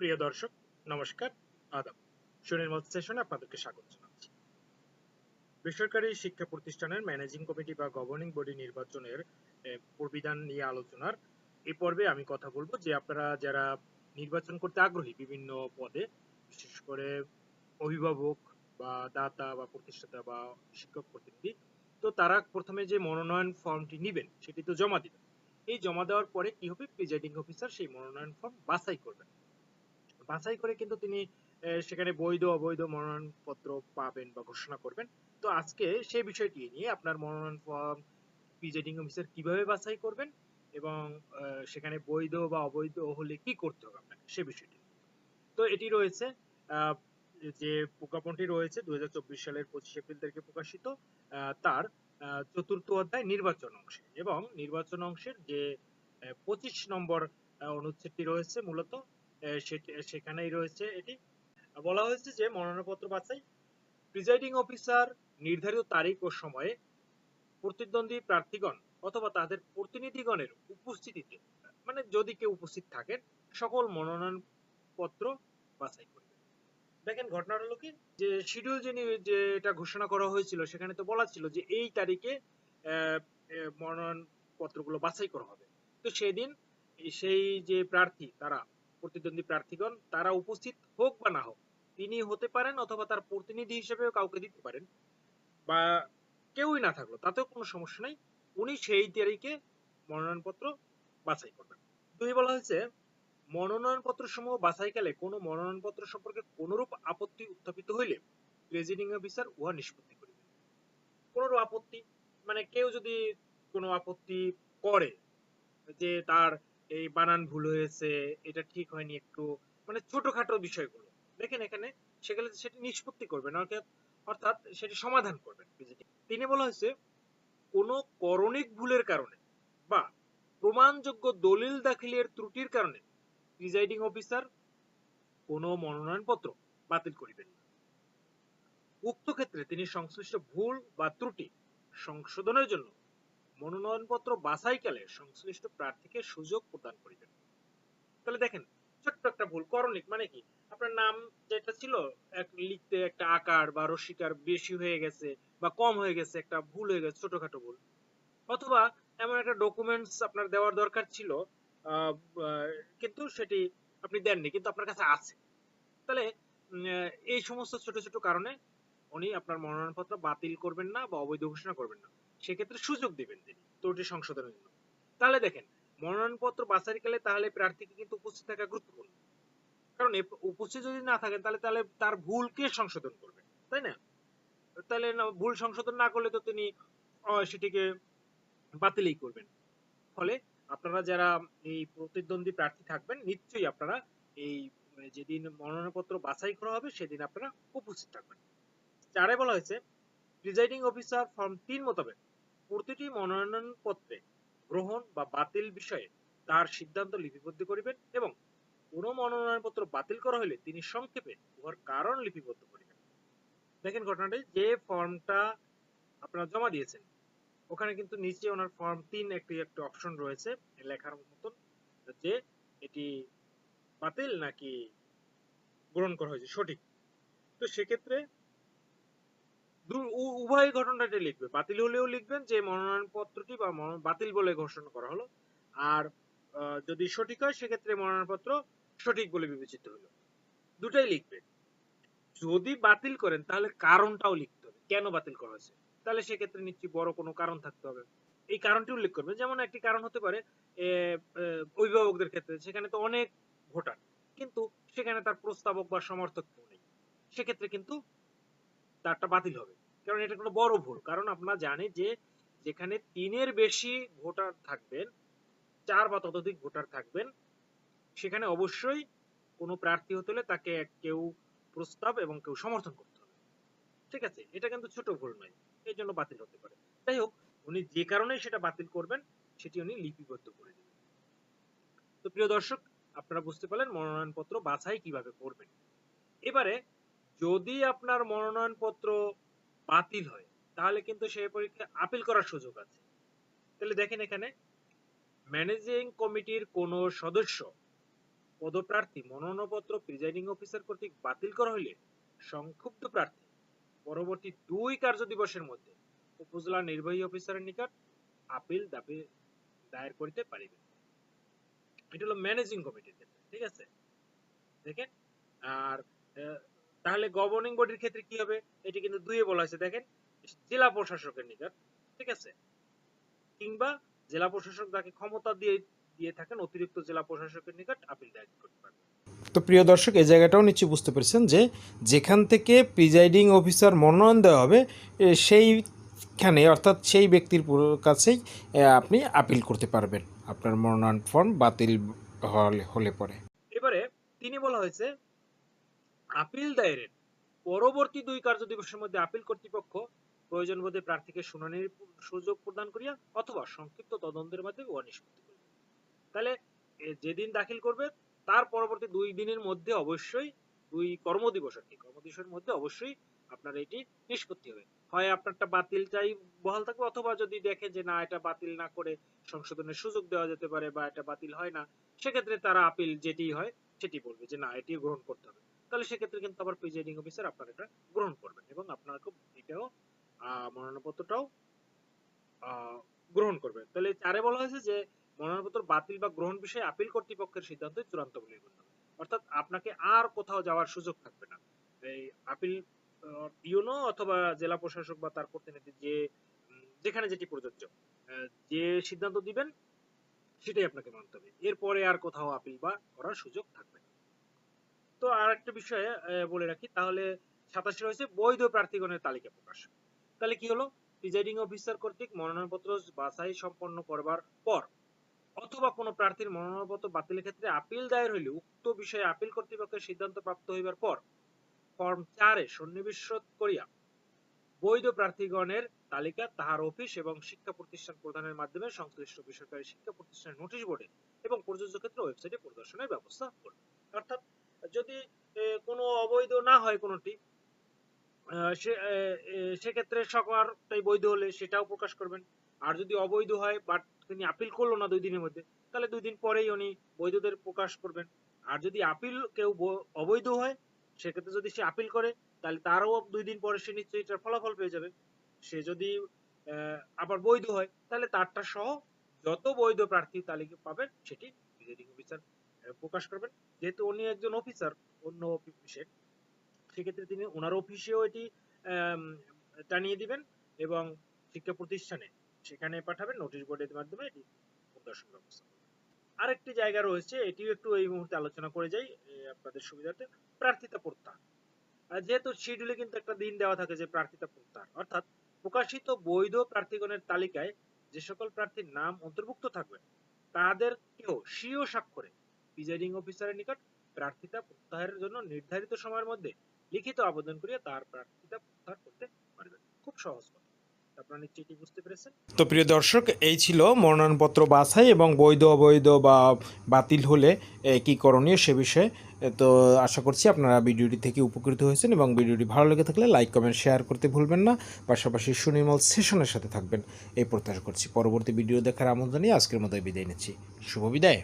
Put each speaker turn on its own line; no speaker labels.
প্রিয় দর্শক, নমস্কার, আদাব। সুনির্মল সেশনে আপনাদেরকে স্বাগত জানাচ্ছি। বেসরকারি শিক্ষা প্রতিষ্ঠানের ম্যানেজিং কমিটি বা গভর্নিং বডি নির্বাচনের প্রবিধান নিয়ে আলোচনার এই পর্বে আমি কথা বলব যে আপনারা যারা নির্বাচন করতে আগ্রহী বিভিন্ন পদে, বিশেষ করে অভিভাবক বা দাতা বা প্রতিষ্ঠাতা বা শিক্ষক প্রতিনিধি, তো তারা প্রথমে যে মনোনয়ন ফর্মটি নেবেন সেটি তো জমা দিবেন। এই জমা দেওয়ার পরে কি হবে? প্রিজাইডিং অফিসার সেই মনোনয়ন ফর্ম বাছাই করবেন। বাছাই করে কিন্তু তিনি সেখানে বৈধ, অবৈধ মনোনয়ন পত্র পাবেন বা ঘোষণা করবেন। তো আজকে সেই বিষয়টি নিয়ে আপনার মনোনয়ন ফর্ম প্রিজাইডিং অফিসার কীভাবে বাছাই করবেন এবং সেখানে বৈধ বা অবৈধ হলে কি করতে হবে আপনাকে, সে বিষয়টি তো এটি রয়েছে যে প্রজ্ঞাপনটি রয়েছে দুই হাজার চব্বিশ সালের পঁচিশ এপ্রিল তারিখে প্রকাশিত তার চতুর্থ অধ্যায় নির্বাচন অংশে এবং নির্বাচন অংশের যে পঁচিশ নম্বর অনুচ্ছেদটি রয়েছে মূলত সেখানেই রয়েছে এটি। বলা হয়েছে যে, মনোনয়নপত্র বাছাই, প্রিজাইডিং অফিসার, নির্ধারিত তারিখ ও সময়ে প্রতিদ্বন্দ্বী প্রার্থীগণ অথবা তাদের প্রতিনিধিগণের উপস্থিতিতে মানে যদি কেউ উপস্থিত থাকেন, সকল মনোনয়ন পত্র বাছাই করবে দেখেন, ঘটনাটা হলো কি? যে শিডিউল যে নি- যে এটা ঘোষণা করা হয়েছিল, সেখানে তো বলা ছিল যে, এই তারিখে মনোনয়ন পত্রগুলো বাছাই করা হবে। তো সেদিন সেই যে প্রার্থী, তারা প্রতিদ্বন্দ্বী প্রার্থীগণ, তারা উপস্থিত হোক বা না হোক, তিনি হতে পারেন অথবা তার প্রতিনিধি হিসেবেও কাউকে দিতে পারেন বা কেউই না থাকল, তাতেও কোনো সমস্যা নাই। উনি সেই তারিখে মনোনয়নপত্র বাছাই করবেন। দুই বলা হয়েছে, মনোনয়নপত্র সমূহ বাছাইকালে কোনো মনোনয়নপত্র সম্পর্কে কোনরূপ আপত্তি উত্থাপিত হইলে প্রেসিডিং অফিসার উহা নিষ্পত্তি করিবে কোনরূপ আপত্তি মানে কেউ যদি কোনো আপত্তি করে যে তার এই বানান ভুল হয়েছে, এটা ঠিক হয়নি একটু মানে ছোটখাটো বিষয়গুলো। দেখেন এখানে সেগুলো সেটি নিষ্পত্তি করবেন, অর্থাৎ অর্থাৎ সেটি সমাধান করবেন। তিনি বলা হয়েছে, কোন করণিক ভুলের কারণে বা প্রমাণযোগ্য দলিল দাখিলের ত্রুটির কারণে প্রিজাইডিং অফিসার কোনো মনোনয়নপত্র বাতিল করিবেন উক্ত ক্ষেত্রে তিনি সংশ্লিষ্ট ভুল বা ত্রুটি সংশোধনের জন্য মনোনয়নপত্র বাছাইকালে সংশ্লিষ্ট প্রার্থীকে সুযোগ প্রদান করিবেন। তাহলে দেখেন, ছোট্ট একটা ভুল, করণিক মানে কি? আপনার নাম যেটা ছিল, এক লিখতে একটা আকার বা রসিকার বেশি হয়ে গেছে বা কম হয়ে গেছে, একটা ভুল হয়ে গেছে, ছোটখাটো ভুল। অথবা এমন একটা ডকুমেন্টস আপনার দেওয়ার দরকার ছিল কিন্তু সেটি আপনি দেননি, কিন্তু আপনার কাছে আছে। তাহলে এই সমস্ত ছোট ছোট কারণে উনি আপনার মনোনয়নপত্র বাতিল করবেন না বা অবৈধ ঘোষণা করবেন না। সেক্ষেত্রে সুযোগ দিবেন তিনি ত্রুটি সংশোধনের জন্য। তাহলে দেখেন, মনোনয়নপত্র বাছাইকালে তাহলে প্রার্থীকে কিন্তু উপস্থিত থাকা গুরুত্বপূর্ণ। কারণ উপস্থিত যদি না থাকেন, তাহলে তাহলে তার ভুল কে সংশোধন করবে তাই না? তাহলে ভুল সংশোধন না করলে তো তিনি সেটিকে বাতিলই করবেন। ফলে আপনারা যারা এই প্রতিদ্বন্দ্বী প্রার্থী থাকবেন, নিশ্চয়ই আপনারা এই, যেদিন মনোনয়নপত্র বাছাই করা হবে, সেদিন আপনারা উপস্থিত থাকবেন। চারে বলা হয়েছে প্রিজাইডিং অফিসার ফর্ম তিন মোতাবেক প্রতিটি মনোনয়ন পত্রে গ্রহণ বা বাতিল বিষয়ে তার সিদ্ধান্ত লিপিবদ্ধ করিবেন এবং কোন মনোনয়নপত্র বাতিল করা হলে তিনি সংক্ষেপে উহার কারণ লিপিবদ্ধ করিবেন। দেখেন ঘটনাটি, যে ফর্মটা আপনারা জমা দিয়েছেন, ওখানে কিন্তু নিচে ওনার ফর্ম তিন একটি একটা অপশন রয়েছে লেখার মতন যে এটি বাতিল নাকি গ্রহণ করা হয়েছে সঠিক। তো সেক্ষেত্রে উভয় ঘটনাটি লিখবে। বাতিল হলেও লিখবেন যে মনোনয়ন পত্রটি বা বাতিল বলে ঘোষণা করা হলো। আর যদি সঠিক হয়, সেক্ষেত্রে মনোনয়নপত্র সঠিক বলে বিবেচিত হলো। দুটাই লিখবে। যদি বাতিল করেন, তাহলে কারণটাও লিখতে হবে। কেন বাতিল করা হয়েছে? তাহলে সেক্ষেত্রে নিশ্চয়ই বড় কোনো কারণ থাকতে হবে। এই কারণটি উল্লেখ করবে। যেমন একটি কারণ হতে পারে অভিভাবকদের ক্ষেত্রে। সেখানে তো অনেক ভোটার। কিন্তু সেখানে তার প্রস্তাবক বা সমর্থক কেউ নেই। সেক্ষেত্রে কিন্তু তারটা বাতিল হবে। কারণ এটা কোনো বড় ভুল। কারণ আপনারা জানেন যে যেখানে তিনের বেশি ভোটার থাকবেন, চার বা ততোধিক ভোটার থাকবেন, সেখানে অবশ্যই কোনো প্রার্থী হতে হলে তাকে কেউ প্রস্তাব এবং কেউ সমর্থন করতে হবে। ঠিক আছে? এটা কিন্তু ছোট ভুল নয়। এই জন্য বাতিল হতে পারে। যাই হোক, উনি যে কারণে সেটা বাতিল করবেন, সেটি উনি লিপিবদ্ধ করে দেবেন তো প্রিয় দর্শক, আপনারা বুঝতে পারলেন মনোনয়নপত্র বাছাই কীভাবে করবেন। এবারে যদি আপনার মনোনয়নপত্র বাতিল হয়, তাহলে কিন্তু সেই পরীক্ষায় আপিল করার সুযোগ আছে। তাহলে দেখেন এখানে ম্যানেজিং কমিটির কোন সদস্য, পদপ্রার্থী, মনোনয়নপত্র প্রিজাইডিং অফিসার কর্তৃক বাতিল করা হইলে সংক্ষুব্ধ প্রার্থী, পরবর্তী দুই কার্য দিবসের মধ্যে উপজেলা নির্বাহী অফিসারের নিকট আপিল দাবি, দায়ের করিতে পারিবে এটা হলো ম্যানেজিং কমিটির ক্ষেত্রে, ঠিক আছে? দেখেন, আর তাহলে গভর্নিং বডির ক্ষেত্রে কি হবে? এটি কিন্তু দুইয়ে বলা হয়েছে দেখেন। জেলা প্রশাসকের নিকট ঠিক আছে? কিংবা জেলা প্রশাসক যাকে ক্ষমতা দিয়ে দিয়ে থাকেন অতিরিক্ত জেলা প্রশাসকের নিকট আপিল দায়ের করতে পারবে
তো প্রিয় দর্শক এই জায়গাটাও নিশ্চয়ই বুঝতে পেরেছেন যে যেখান থেকে প্রিজাইডিং অফিসার মনোনয়ন দেওয়া হবে সেইখানে অর্থাৎ সেই ব্যক্তির কাছেই আপনি আপিল করতে পারবেন। আপনার মনোনয়ন ফর্ম বাতিল হলে হলে পরে।
এবারে তিনি বলা হয়েছে আপিল দায়েরের পরবর্তী দুই কার্য দিবসের মধ্যে আপিল কর্তৃপক্ষ প্রয়োজন বোধে প্রার্থীকে শুনানির সুযোগ প্রদান করিয়া অথবা সংক্ষিপ্ত তদন্তের মাধ্যমে উহা নিষ্পত্তি করিবে। তাহলে যেদিন দাখিল করবে, তার পরবর্তী দুই দিনের মধ্যে অবশ্যই দুই কর্মদিবস আর কি, কর্মদিবসের মধ্যে অবশ্যই আপনার এটি নিষ্পত্তি হবে। হয় আপনারটা বাতিলটাই বহাল থাকবে অথবা যদি দেখে যে না, এটা বাতিল না করে সংশোধনের সুযোগ দেওয়া যেতে পারে বা এটা বাতিল হয় না, সেক্ষেত্রে তারা আপিল যেটি হয় সেটি বলবে যে না, এটি গ্রহণ করতে হবে। তাহলে সেক্ষেত্রে কিন্তু আবার প্রিজাইডিং অফিসার আপনার এটা গ্রহণ করবেন এবং আপনার এটাও মনোনয়নপত্রটাও গ্রহণ করবেন। তাহলে চারে বলা হয়েছে যে মনোনয়নপত্র বাতিল বা গ্রহণ বিষয়ে আপিল কর্তৃপক্ষের সিদ্ধান্ত চূড়ান্ত বলে গণ্য। অর্থাৎ আপনাকে আর কোথাও যাওয়ার সুযোগ থাকবে না। এই আপিল ইউনো অথবা জেলা প্রশাসক বা তার প্রতিনিধি যে যেখানে যেটি প্রযোজ্য যে সিদ্ধান্ত দিবেন, সেটাই আপনাকে মানতে হবে। এরপরে আর কোথাও আপিল বা করার সুযোগ থাকবে না। তো আর একটা বিষয়ে বলে রাখি, তাহলে সাতাশে রয়েছে বৈধ প্রার্থীগণের তালিকা প্রকাশ। তাহলে কি হলো? প্রিজাইডিং অফিসার কর্তৃক মনোনয়নপত্র বাছাই সম্পন্ন করবার পর অথবা কোনো প্রার্থীর মনোনয়নপত্র বাতিলের ক্ষেত্রে আপিল দায়ের হইলে উক্ত বিষয়ে আপিল কর্তৃপক্ষের সিদ্ধান্ত প্রাপ্ত হইবার পর ফর্ম চারে সন্নিবেশ করিয়া বৈধ প্রার্থীগণের তালিকা তাহার অফিস এবং শিক্ষা প্রতিষ্ঠান প্রদানের মাধ্যমে সংশ্লিষ্ট বেসরকারি শিক্ষা প্রতিষ্ঠানের নোটিশ বোর্ডে এবং প্রযোজ্য ক্ষেত্রে ওয়েবসাইটে প্রদর্শনের ব্যবস্থা করবে। অর্থাৎ যদি কোনো অবৈধ না হয় কোনোটি সেক্ষেত্রে সরকারটাই বৈধ হলে সেটাও প্রকাশ করবেন। আর যদি অবৈধ হয় বাট তিনি আপিল করল না দুই দিনের মধ্যে, তাহলে দুই দিন পরেই উনি বৈধদের প্রকাশ করবেন। আর যদি আপিল কেউ অবৈধ হয়, সেক্ষেত্রে যদি সে আপিল করে, তাহলে তারও দুই দিন পরে সে নিশ্চয়ই এটার ফলাফল পেয়ে যাবে। সে যদি আবার বৈধ হয়, তাহলে তারটা সহ যত বৈধ প্রার্থী তালিকা পাবেন, সেটি অফিসার প্রকাশ করবেন। যেহেতু উনি একজন অফিসার অন্য অফিসের সেক্ষেত্রে তিনি ওনার অফিসেও এটি টানিয়ে দিবেন এবং শিক্ষা প্রতিষ্ঠানে সেখানে পাঠাবেন নোটিশ বোর্ডের মাধ্যমে এটি প্রদর্শন ব্যবস্থা আরেকটি জায়গা রয়েছে, এটিও একটু এই মুহূর্তে আলোচনা করে যাই আপনাদের সুবিধার্থে, প্রার্থিতা প্রত্যাহার। যেহেতু শিডিউলে কিন্তু একটা দিন দেওয়া থাকে যে প্রার্থিতা প্রত্যাহার, অর্থাৎ প্রকাশিত বৈধ প্রার্থীগণের তালিকায় যে সকল প্রার্থীর নাম অন্তর্ভুক্ত থাকবে, তাদেরকেও স্বীয় স্বাক্ষরে প্রিজাইডিং অফিসারের নিকট প্রার্থিতা প্রত্যাহারের জন্য নির্ধারিত সময়ের মধ্যে লিখিত আবেদন করিয়া তার প্রার্থিতা প্রত্যাহার করতে পারবেন। খুব সহজ কথা। আপনারা বুঝতে পেরেছেন?
তো প্রিয় দর্শক, এই ছিল মনোনয়নপত্র বাছাই এবং বৈধ, অবৈধ বা বাতিল হলে কি করণীয় সে বিষয়ে তো আশা করছি আপনারা ভিডিওটি থেকে উপকৃত হয়েছেন এবং ভিডিওটি ভালো লেগে থাকলে লাইক, কমেন্ট, শেয়ার করতে ভুলবেন না। পাশাপাশি সুনির্মল সেশনের সাথে থাকবেন। এই প্রত্যাশা করছি। পরবর্তী ভিডিও দেখার আমন্ত্রণ আজকের মতো বিদায় নিচ্ছি। শুভ বিদায়।